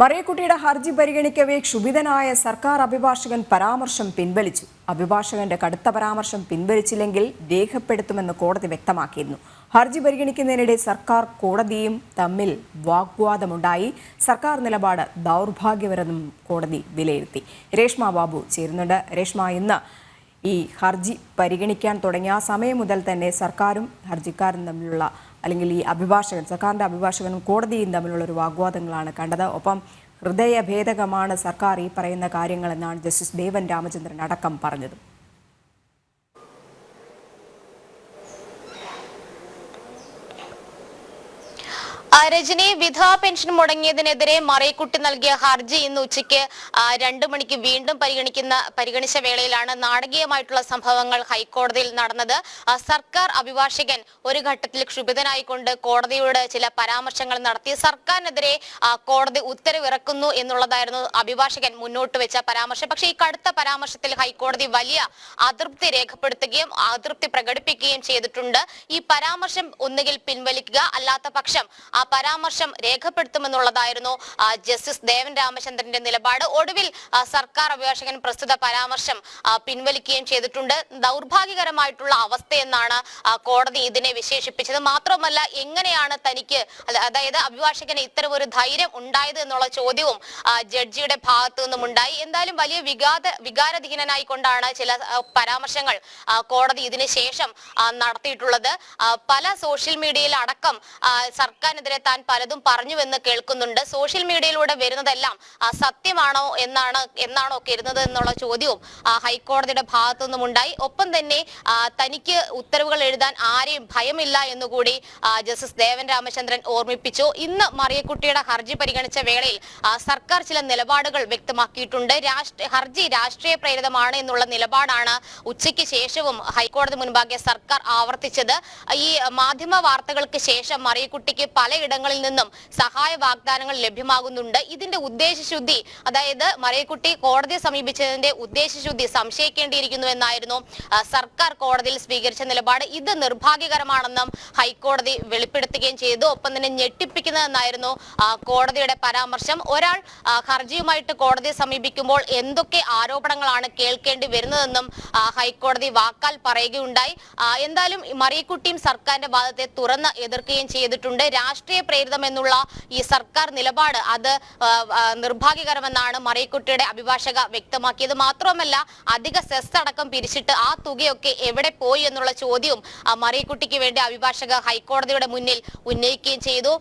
മറിയക്കുട്ടിയുടെ ഹർജി പരിഗണിക്കവേ ക്ഷുഭിതനായ സർക്കാർ അഭിഭാഷകൻ പരാമർശം പിൻവലിച്ചു. അഭിഭാഷകന്റെ കടുത്ത പരാമർശം പിൻവലിച്ചില്ലെങ്കിൽ രേഖപ്പെടുത്തുമെന്ന് കോടതി വ്യക്തമാക്കിയിരുന്നു. ഹർജി പരിഗണിക്കുന്നതിനിടെ സർക്കാർ കോടതിയും തമ്മിൽ വാഗ്വാദമുണ്ടായി. സർക്കാർ നിലപാട് ദൗർഭാഗ്യപരെന്നും കോടതി വിലയിരുത്തി. രേഷ്മ ബാബു ചേരുന്നുണ്ട്. രേഷ്മ ഇന്ന് ഈ ഹർജി പരിഗണിക്കാൻ തുടങ്ങിയ ആ സമയം മുതൽ തന്നെ സർക്കാരും ഹർജിക്കാരും തമ്മിലുള്ള അല്ലെങ്കിൽ ഈ അഭിഭാഷകൻ സർക്കാരിന്റെ അഭിഭാഷകനും കോടതിയും തമ്മിലുള്ള ഒരു വാഗ്വാദങ്ങളാണ് കണ്ടത്. ഒപ്പം ഹൃദയഭേദകമാണ് സർക്കാർ ഈ പറയുന്ന കാര്യങ്ങളെന്നാണ് ജസ്റ്റിസ് ദേവൻ രാമചന്ദ്രൻ അടക്കം പറഞ്ഞത്. രജനി വിധവാ പെൻഷൻ മുടങ്ങിയതിനെതിരെ മറയക്കുട്ടി നൽകിയ ഹർജി ഇന്ന് ഉച്ചയ്ക്ക് രണ്ടു മണിക്ക് വീണ്ടും പരിഗണിക്കുന്ന പരിഗണിച്ച വേളയിലാണ് നാടകീയമായിട്ടുള്ള സംഭവങ്ങൾ ഹൈക്കോടതിയിൽ നടന്നത്. സർക്കാർ അഭിഭാഷകൻ ഒരു ഘട്ടത്തിൽ ക്ഷുഭിതനായിക്കൊണ്ട് കോടതിയോട് ചില പരാമർശങ്ങൾ നടത്തി. സർക്കാരിനെതിരെ കോടതി ഉത്തരവിറക്കുന്നു എന്നുള്ളതായിരുന്നു അഭിഭാഷകൻ മുന്നോട്ട് വെച്ച പരാമർശം. പക്ഷേ ഈ കടുത്ത പരാമർശത്തിൽ ഹൈക്കോടതി വലിയ അതൃപ്തി രേഖപ്പെടുത്തുകയും അതൃപ്തി പ്രകടിപ്പിക്കുകയും ചെയ്തിട്ടുണ്ട്. ഈ പരാമർശം ഒന്നുകിൽ പിൻവലിക്കുക അല്ലാത്ത പക്ഷം പരാമർശം രേഖപ്പെടുത്തുമെന്നുള്ളതായിരുന്നു. ജസ്റ്റിസ് ദേവൻ രാമചന്ദ്രന്റെ നിലപാട്. ഒടുവിൽ സർക്കാർ അഭിഭാഷകൻ പ്രസ്തുത പരാമർശം പിൻവലിക്കുകയും ചെയ്തിട്ടുണ്ട്. ദൗർഭാഗ്യകരമായിട്ടുള്ള അവസ്ഥയെന്നാണ് കോടതി ഇതിനെ വിശേഷിപ്പിച്ചത്. മാത്രമല്ല എങ്ങനെയാണ് തനിക്ക് അതായത് അഭിഭാഷകന് ഇത്തരം ഒരു ധൈര്യം ഉണ്ടായത് എന്നുള്ള ചോദ്യവും ജഡ്ജിയുടെ ഭാഗത്തു നിന്നും ഉണ്ടായി. എന്തായാലും വലിയ വികാര വികാരധീനനായി കൊണ്ടാണ് ചില പരാമർശങ്ങൾ കോടതി ഇതിന് ശേഷം നടത്തിയിട്ടുള്ളത്. പല സോഷ്യൽ മീഡിയയിൽ അടക്കം ആ, സർക്കാരിനെതിരെ താൻ പലതും പറഞ്ഞുവെന്ന് കേൾക്കുന്നുണ്ട്. സോഷ്യൽ മീഡിയയിലൂടെ വരുന്നതെല്ലാം സത്യമാണോ എന്നാണ് എന്നാണോ കരുതുന്നത് എന്നുള്ള ചോദ്യവും ഹൈക്കോടതിയുടെ ഭാഗത്തു നിന്നും ഉണ്ടായി. ഒപ്പം തന്നെ തനിക്ക് ഉത്തരവുകൾ എഴുതാൻ ആരെയും ഭയമില്ല എന്നുകൂടി ജസ്റ്റിസ് ദേവൻ രാമചന്ദ്രൻ ഓർമ്മിപ്പിച്ചു. ഇന്ന് മറിയക്കുട്ടിയുടെ ഹർജി പരിഗണിച്ച വേളയിൽ സർക്കാർ ചില നിലപാടുകൾ വ്യക്തമാക്കിയിട്ടുണ്ട്. ഹർജി രാഷ്ട്രീയ പ്രേരിതമാണ് എന്നുള്ള നിലപാടാണ് ഉച്ചയ്ക്ക് ശേഷവും ഹൈക്കോടതി മുൻപാകെ സർക്കാർ ആവർത്തിച്ചത്. ഈ മാധ്യമ വാർത്തകൾക്ക് ശേഷം മറിയക്കുട്ടിക്ക് പലയിടങ്ങളിൽ നിന്നും സഹായ വാഗ്ദാനങ്ങൾ ലഭ്യമാകുന്നുണ്ട്. ഇതിന്റെ ഉദ്ദേശശുദ്ധി അതായത് മറിയക്കുട്ടി കോടതിയെ സമീപിച്ചതിന്റെ ഉദ്ദേശശുദ്ധി സംശയിക്കേണ്ടിയിരിക്കുന്നു എന്നായിരുന്നു സർക്കാർ കോടതിയിൽ സ്വീകരിച്ച നിലപാട്. ഇത് നിർഭാഗ്യകരമാണെന്നും ഹൈക്കോടതി വെളിപ്പെടുത്തുകയും ചെയ്തു. ഒപ്പം തന്നെ ഞെട്ടിപ്പിക്കുന്നതെന്നായിരുന്നു കോടതിയുടെ പരാമർശം. ഒരാൾ ഹർജിയുമായിട്ട് കോടതിയെ സമീപിക്കുമ്പോൾ എന്തൊക്കെ ആരോപണങ്ങളാണ് കേൾക്കേണ്ടി വരുന്നതെന്നും ഹൈക്കോടതി വാക്കാൽ പറയുകയുണ്ടായി. എന്തായാലും മറിയക്കുട്ടിയും സർക്കാരിന്റെ വാദത്തെ തുറന്ന് എതിർക്കുകയും ചെയ്തിട്ടുണ്ട്. രാഷ്ട്രീയ പ്രേരിതം എന്നുള്ള ഈ സർക്കാർ നിലപാട് അത് നിർഭാഗ്യകരമെന്നാണ് മറിയക്കുട്ടിയുടെ അഭിഭാഷക വ്യക്തമാക്കിയത്. മാത്രമല്ല അധിക സെസ് അടക്കം പിരിച്ചിട്ട് ആ തുകയൊക്കെ എവിടെ പോയി എന്നുള്ള ചോദ്യവും മറിയക്കുട്ടിക്ക് വേണ്ടി അഭിഭാഷക ഹൈക്കോടതിയുടെ മുന്നിൽ ഉന്നയിക്കുകയും ചെയ്തു.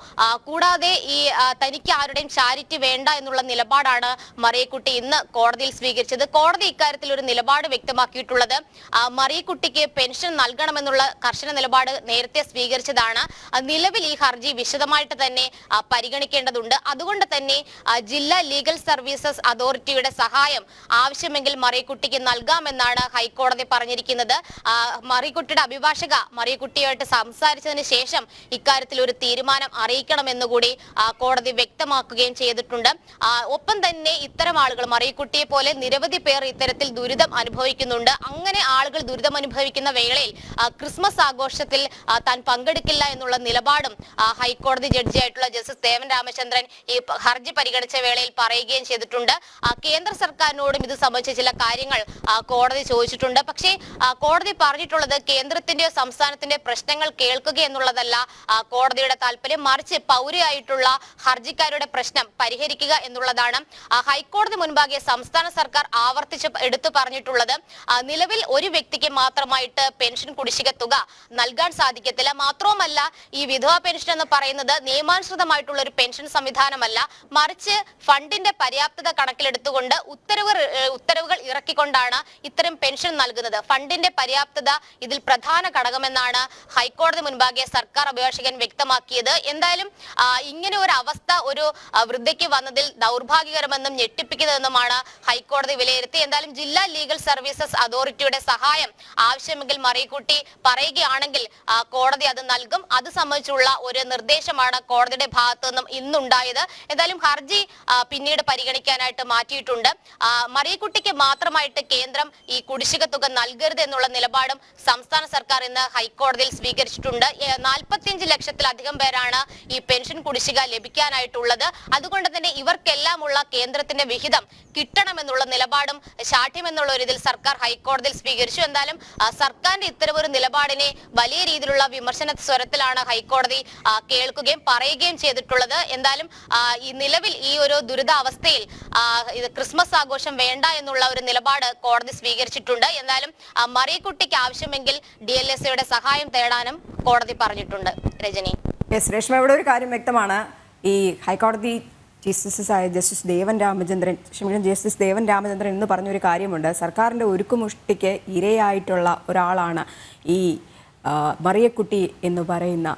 കൂടാതെ ഈ തനിക്ക് ആരുടെയും ചാരിറ്റി വേണ്ട എന്നുള്ള നിലപാടാണ് മറിയക്കുട്ടി ഇന്ന് കോടതിയിൽ സ്വീകരിച്ചത്. കോടതി ഇക്കാര്യത്തിൽ ഒരു നിലപാട് വ്യക്തമാക്കിയിട്ടുള്ളത് മറിയക്കുട്ടിക്ക് പെൻഷൻ നൽകണമെന്നുള്ള കർശന നിലപാട് നേരത്തെ സ്വീകരിച്ചതാണ്. നിലവിൽ ഈ ഹർജി വിശദമായിട്ട് തന്നെ പരിഗണിക്കേണ്ടതുണ്ട്. അതുകൊണ്ട് തന്നെ ജില്ലാ ലീഗൽ സർവീസസ് അതോറിറ്റിയുടെ സഹായം ആവശ്യമെങ്കിൽ മറിയക്കുട്ടിക്ക് നൽകാമെന്നാണ് ഹൈക്കോടതി പറഞ്ഞിരിക്കുന്നത്. മറിയക്കുട്ടിയുടെ അഭിഭാഷക മറിയക്കുട്ടിയുമായിട്ട് സംസാരിച്ചതിന് ശേഷം ഇക്കാര്യത്തിൽ ഒരു തീരുമാനം അറിയിക്കണമെന്നുകൂടി കോടതി വ്യക്തമാക്കുകയും ചെയ്തിട്ടുണ്ട്. ഒപ്പം തന്നെ ഇത്തരം ആളുകൾ മറിയക്കുട്ടിയെ പോലെ നിരവധി പേർ ഇത്തരത്തിൽ ദുരിതം അനുഭവിക്കുന്നുണ്ട്. അങ്ങനെ ആളുകൾ ദുരിതം അനുഭവിക്കുന്ന വേളയിൽ ക്രിസ്മസ് ആഘോഷത്തിൽ താൻ പങ്കെടുക്കില്ല എന്നുള്ള നിലപാടും ആ, ഹൈക്കോടതി ജഡ്ജിയായിട്ടുള്ള ജസ്റ്റിസ് ദേവൻ രാമചന്ദ്രൻ ഈ ഹർജി പരിഗണിച്ച വേളയിൽ പറയുകയും ചെയ്തിട്ടുണ്ട്. കേന്ദ്ര സർക്കാരിനോടും ഇത് സംബന്ധിച്ച ചില കാര്യങ്ങൾ കോടതി ചോദിച്ചിട്ടുണ്ട്. പക്ഷേ കോടതി പറഞ്ഞിട്ടുള്ളത് കേന്ദ്രത്തിന്റെയോ സംസ്ഥാനത്തിന്റെ പ്രശ്നങ്ങൾ കേൾക്കുക എന്നുള്ളതല്ല കോടതിയുടെ താല്പര്യം. മറിച്ച് പൗരയായിട്ടുള്ള ഹർജിക്കാരുടെ പ്രശ്നം പരിഹരിക്കുക എന്നുള്ളതാണ് ഹൈക്കോടതി മുൻപാകെ സംസ്ഥാന സർക്കാർ ആവർത്തിച്ച് എടുത്തു പറഞ്ഞിട്ടുള്ളത്. നിലവിൽ ഒരു വ്യക്തിക്ക് മാത്രമായിട്ട് പെൻഷൻ കുടിശ്ശിക തുക നൽകാൻ സാധിക്കത്തില്ല. മാത്രവുമല്ല ഈ വിധവാ പെൻഷൻ എന്ന് പറയുന്നത് നിയമാനുസൃതമായിട്ടുള്ള ഒരു പെൻഷൻ സംവിധാനമല്ല. മറിച്ച് ഫണ്ടിന്റെ പര്യാപ്തത കണക്കിലെടുത്തുകൊണ്ട് ഉത്തരവ് ഉത്തരവുകൾ ഇറക്കിക്കൊണ്ടാണ് ഇത്തരം പെൻഷൻ നൽകുന്നത്. ഫണ്ടിന്റെ പര്യാപ്തത ഇതിൽ പ്രധാന ഘടകമെന്നാണ് ഹൈക്കോടതി മുൻപാകെ സർക്കാർ അഭിഭാഷകൻ വ്യക്തമാക്കിയത്. എന്തായാലും ഇങ്ങനെ ഒരു അവസ്ഥ ഒരു വൃദ്ധയ്ക്ക് വന്നതിൽ ദൗർഭാഗ്യകരമെന്നും ഞെട്ടിപ്പിക്കുന്നതെന്നുമാണ് ഹൈക്കോടതി വിലയിരുത്തി. എന്തായാലും ജില്ലാ ലീഗൽ സർവീസസ് അതോറിറ്റിയുടെ സഹായം ആവശ്യമെങ്കിൽ മറികൂട്ടി പറയുകയാണെങ്കിൽ കോടതി അത് നൽകും. അത് സംബന്ധിച്ചുള്ള ഒരു നിർദ്ദേശം നിർദ്ദേശമാണ് കോടതിയുടെ ഭാഗത്തു നിന്നും ഇന്നുണ്ടായത്. എന്തായാലും ഹർജി പിന്നീട് പരിഗണിക്കാനായിട്ട് മാറ്റിയിട്ടുണ്ട്. മറിയക്കുട്ടിക്ക് മാത്രമായിട്ട് കേന്ദ്രം ഈ കുടിശ്ശിക തുക നൽകരുത് എന്നുള്ള നിലപാടും സംസ്ഥാന സർക്കാർ ഇന്ന് ഹൈക്കോടതിയിൽ സ്വീകരിച്ചിട്ടുണ്ട്. നാൽപ്പത്തിയഞ്ച് ലക്ഷത്തിലധികം പേരാണ് ഈ പെൻഷൻ കുടിശ്ശിക ലഭിക്കാനായിട്ടുള്ളത്. അതുകൊണ്ട് തന്നെ ഇവർക്കെല്ലാമുള്ള കേന്ദ്രത്തിന്റെ വിഹിതം കിട്ടണമെന്നുള്ള നിലപാടും ശാഠ്യമെന്നുള്ള ഒരു ഇതിൽ സർക്കാർ ഹൈക്കോടതിയിൽ സ്വീകരിച്ചു. എന്തായാലും സർക്കാരിന്റെ ഇത്തരമൊരു നിലപാടിനെ വലിയ രീതിയിലുള്ള വിമർശന സ്വരത്തിലാണ് ഹൈക്കോടതി ആ, കേൾക്കുകയും പറയുകയും ചെയ്തിട്ടുള്ളത്. എന്തായാലും ഈ നിലവിൽ ഈ ഒരു ദുരിതാവസ്ഥയിൽ ക്രിസ്മസ് ആഘോഷം വേണ്ട എന്നുള്ള ഒരു നിലപാട് കോടതി സ്വീകരിച്ചിട്ടുണ്ട്. എന്നാലും മറിയക്കുട്ടിക്ക് ആവശ്യമെങ്കിൽ ഡി എൽ എസ് സഹായം തേടാനും കോടതി പറഞ്ഞിട്ടുണ്ട്. രജനി. എസ് രേഷ്മ ഇവിടെ ഒരു കാര്യം വ്യക്തമാണ്. ഈ ഹൈക്കോടതി ജസ്റ്റിസസ് ആയ ജസ്റ്റിസ് ദേവൻ രാമചന്ദ്രൻ ക്ഷമിക്കണം ജസ്റ്റിസ് ദേവൻ രാമചന്ദ്രൻ എന്ന് പറഞ്ഞൊരു കാര്യമുണ്ട്. സർക്കാരിന്റെ ഒരുക്കുമുഷ്ടിക്ക് ഇരയായിട്ടുള്ള ഒരാളാണ് ഈ മറിയക്കുട്ടി എന്ന് പറയുന്ന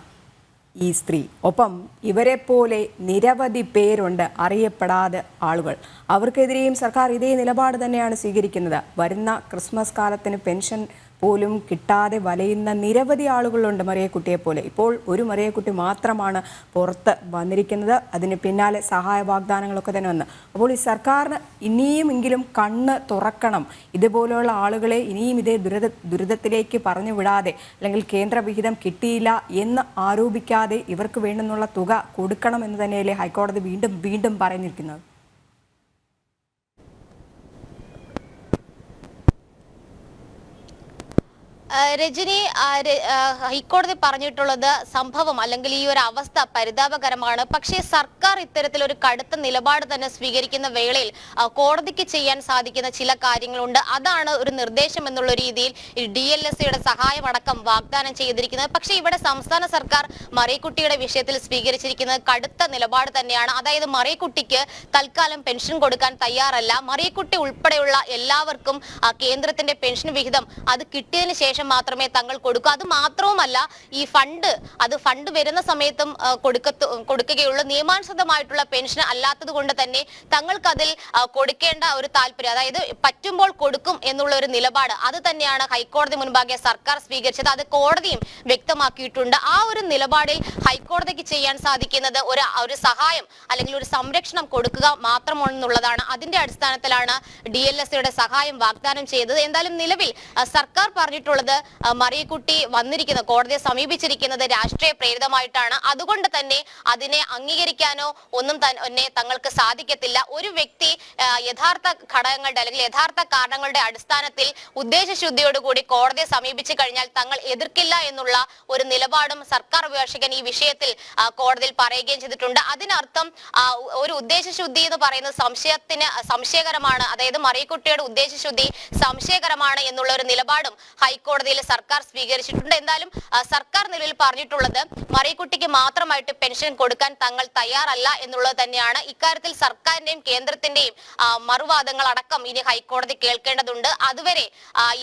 ഈ സ്ത്രീ. ഒപ്പം ഇവരെ പോലെ നിരവധി പേരുണ്ട് അറിയപ്പെടാതെ ആളുകൾ. അവർക്കെതിരെയും സർക്കാർ ഇതേ നിലപാട് തന്നെയാണ് സ്വീകരിക്കുന്നത്. വരുന്ന ക്രിസ്മസ് കാലത്തിന് പെൻഷൻ പോലും കിട്ടാതെ വലയുന്ന നിരവധി ആളുകളുണ്ട് മറിയക്കുട്ടിയെ പോലെ. ഇപ്പോൾ ഒരു മറിയക്കുട്ടി മാത്രമാണ് പുറത്ത് വന്നിരിക്കുന്നത്. അതിന് പിന്നാലെ സഹായ വാഗ്ദാനങ്ങളൊക്കെ തന്നെ വന്ന്. അപ്പോൾ ഈ സർക്കാരിന് ഇനിയുമെങ്കിലും കണ്ണ് തുറക്കണം. ഇതുപോലെയുള്ള ആളുകളെ ഇനിയും ഇതേ ദുരിത ദുരിതത്തിലേക്ക് പറഞ്ഞു വിടാതെ അല്ലെങ്കിൽ കേന്ദ്രവിഹിതം കിട്ടിയില്ല എന്ന് ആരോപിക്കാതെ ഇവർക്ക് വേണ്ടുന്നുള്ള തുക കൊടുക്കണം എന്ന് തന്നെയല്ലേ ഹൈക്കോടതി വീണ്ടും വീണ്ടും പറഞ്ഞിരിക്കുന്നത്? രജനി ഹൈക്കോടതി പറഞ്ഞിട്ടുള്ളത് സംഭവം അല്ലെങ്കിൽ ഈ ഒരു അവസ്ഥ പരിതാപകരമാണ്. പക്ഷേ സർക്കാർ ഇത്തരത്തിൽ ഒരു കടുത്ത നിലപാട് തന്നെ സ്വീകരിക്കുന്ന വേളയിൽ കോടതിക്ക് ചെയ്യാൻ സാധിക്കുന്ന ചില കാര്യങ്ങളുണ്ട്. അതാണ് ഒരു നിർദ്ദേശം എന്നുള്ള രീതിയിൽ ഡി എൽ എസ് സിയുടെ സഹായമടക്കം വാഗ്ദാനം ചെയ്തിരിക്കുന്നത്. പക്ഷേ ഇവിടെ സംസ്ഥാന സർക്കാർ മറിയക്കുട്ടിയുടെ വിഷയത്തിൽ സ്വീകരിച്ചിരിക്കുന്നത് കടുത്ത നിലപാട് തന്നെയാണ്. അതായത് മറിയക്കുട്ടിക്ക് തൽക്കാലം പെൻഷൻ കൊടുക്കാൻ തയ്യാറല്ല. മറിയക്കുട്ടി ഉൾപ്പെടെയുള്ള എല്ലാവർക്കും കേന്ദ്രത്തിന്റെ പെൻഷൻ വിഹിതം അത് കിട്ടിയതിന് ശേഷം മാത്രമേ തങ്ങൾ കൊടുക്കൂ. അത് മാത്രവുമല്ല ഈ ഫണ്ട് അത് ഫണ്ട് വരുന്ന സമയത്തും കൊടുക്കത്തു കൊടുക്കുകയുള്ളൂ. നിയമാനുസൃതമായിട്ടുള്ള പെൻഷൻ അല്ലാത്തത് കൊണ്ട് തന്നെ തങ്ങൾക്ക് അതിൽ കൊടുക്കേണ്ട ഒരു താല്പര്യം അതായത് പറ്റുമ്പോൾ കൊടുക്കും എന്നുള്ള ഒരു നിലപാട് അത് തന്നെയാണ് ഹൈക്കോടതി മുൻപാകെ സർക്കാർ സ്വീകരിച്ചത്. അത് കോടതിയും വ്യക്തമാക്കിയിട്ടുണ്ട്. ആ ഒരു നിലപാടിൽ ഹൈക്കോടതിക്ക് ചെയ്യാൻ സാധിക്കുന്നത് ഒരു ഒരു സഹായം അല്ലെങ്കിൽ ഒരു സംരക്ഷണം കൊടുക്കുക മാത്രമാണെന്നുള്ളതാണ്. അതിന്റെ അടിസ്ഥാനത്തിലാണ് ഡി സഹായം വാഗ്ദാനം ചെയ്തത്. എന്തായാലും നിലവിൽ സർക്കാർ പറഞ്ഞിട്ടുള്ളത് ആ, മറിയക്കുട്ടി വന്നിരിക്കുന്നത് കോടതിയെ സമീപിച്ചിരിക്കുന്നത് രാഷ്ട്രീയ പ്രേരിതമായിട്ടാണ്. അതുകൊണ്ട് തന്നെ അതിനെ അംഗീകരിക്കാനോ ഒന്നും തന്നെ തങ്ങൾക്ക് സാധിക്കത്തില്ല. ഒരു വ്യക്തി യഥാർത്ഥ ഘടകങ്ങളുടെ അല്ലെങ്കിൽ യഥാർത്ഥ കാരണങ്ങളുടെ അടിസ്ഥാനത്തിൽ ഉദ്ദേശശുദ്ധിയോടുകൂടി കോടതിയെ സമീപിച്ചു കഴിഞ്ഞാൽ തങ്ങൾ എതിർക്കില്ല എന്നുള്ള ഒരു നിലപാടും സർക്കാർ അഭിഭാഷകൻ ഈ വിഷയത്തിൽ കോടതിയിൽ പറയുകയും ചെയ്തിട്ടുണ്ട്. അതിനർത്ഥം ഒരു ഉദ്ദേശശുദ്ധി എന്ന് പറയുന്നത് സംശയത്തിന് സംശയകരമാണ്. അതായത് മറിയക്കുട്ടിയുടെ ഉദ്ദേശശുദ്ധി സംശയകരമാണ് എന്നുള്ള ഒരു നിലപാടും ഹൈക്കോടതിയിൽ സർക്കാർ സ്വീകരിച്ചിട്ടുണ്ട്. എന്തായാലും സർക്കാർ നിലയിൽ പറഞ്ഞിട്ടുള്ളത് മറിയക്കുട്ടിക്ക് മാത്രമായിട്ട് പെൻഷൻ കൊടുക്കാൻ തങ്ങൾ തയ്യാറല്ല എന്നുള്ളത് തന്നെയാണ്. ഇക്കാര്യത്തിൽ സർക്കാരിന്റെയും കേന്ദ്രത്തിന്റെയും മറുവാദങ്ങൾ അടക്കം ഇനി ഹൈക്കോടതി കേൾക്കേണ്ടതുണ്ട്. അതുവരെ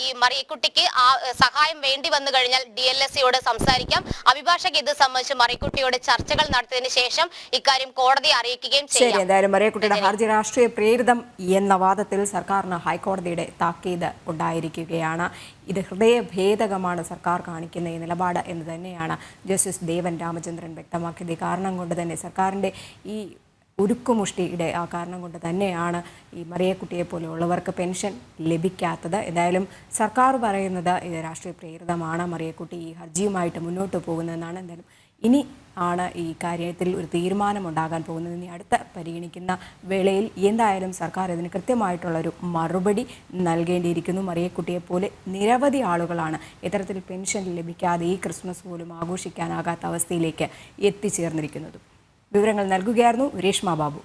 ഈ മറിയക്കുട്ടിക്ക് ആ സഹായം വേണ്ടി വന്നു കഴിഞ്ഞാൽ ഡി എൽ എസ് സിയോട് സംസാരിക്കാം. അഭിഭാഷക ഇത് സംബന്ധിച്ച് മറിയക്കുട്ടിയോട് ചർച്ചകൾ നടത്തിയതിനു ശേഷം ഇക്കാര്യം കോടതിയെ അറിയിക്കുകയും ചെയ്യും ചെയ്യാം. എന്തായാലും മറിയക്കുട്ടിയുടെ ഹർജി രാഷ്ട്രീയ പ്രേരിതം എന്ന വാദത്തിൽ സർക്കാരിന് ഹൈക്കോടതിയുടെ താക്കീത് ഉണ്ടായിരിക്കുകയാണ്. ഇത് ഹൃദയഭേദകമാണ് സർക്കാർ കാണിക്കുന്ന ഈ നിലപാട് എന്ന് തന്നെയാണ് ജസ്റ്റിസ് ദേവൻ രാമചന്ദ്രൻ വ്യക്തമാക്കിയത്. ഈ കാരണം കൊണ്ട് തന്നെ സർക്കാരിന്റെ ഈ ഉരുക്കുമുഷ്ടിയുടെ ആ കാരണം കൊണ്ട് തന്നെയാണ് ഈ മറിയക്കുട്ടിയെ പോലെയുള്ളവർക്ക് പെൻഷൻ ലഭിക്കാത്തത്. എന്തായാലും സർക്കാർ പറയുന്നത് ഇത് രാഷ്ട്രീയ പ്രേരിതമാണ്. മറിയക്കുട്ടി ഈ ഹർജിയുമായിട്ട് മുന്നോട്ട് പോകുന്നതെന്നാണ്. എന്തായാലും ഇനി ആണ് ഈ കാര്യത്തിൽ ഒരു തീരുമാനമുണ്ടാകാൻ പോകുന്നത്. ഇനി അടുത്ത പരിഗണിക്കുന്ന വേളയിൽ എന്തായാലും സർക്കാർ ഇതിന് കൃത്യമായിട്ടുള്ളൊരു മറുപടി നൽകേണ്ടിയിരിക്കുന്നു. മറിയക്കുട്ടിയെ പോലെ നിരവധി ആളുകളാണ് ഇത്തരത്തിൽ പെൻഷൻ ലഭിക്കാതെ ഈ ക്രിസ്മസ് പോലും ആഘോഷിക്കാനാകാത്ത അവസ്ഥയിലേക്ക് എത്തിച്ചേർന്നിരിക്കുന്നതും. വിവരങ്ങൾ നൽകുകയായിരുന്നു രേഷ്മ ബാബു.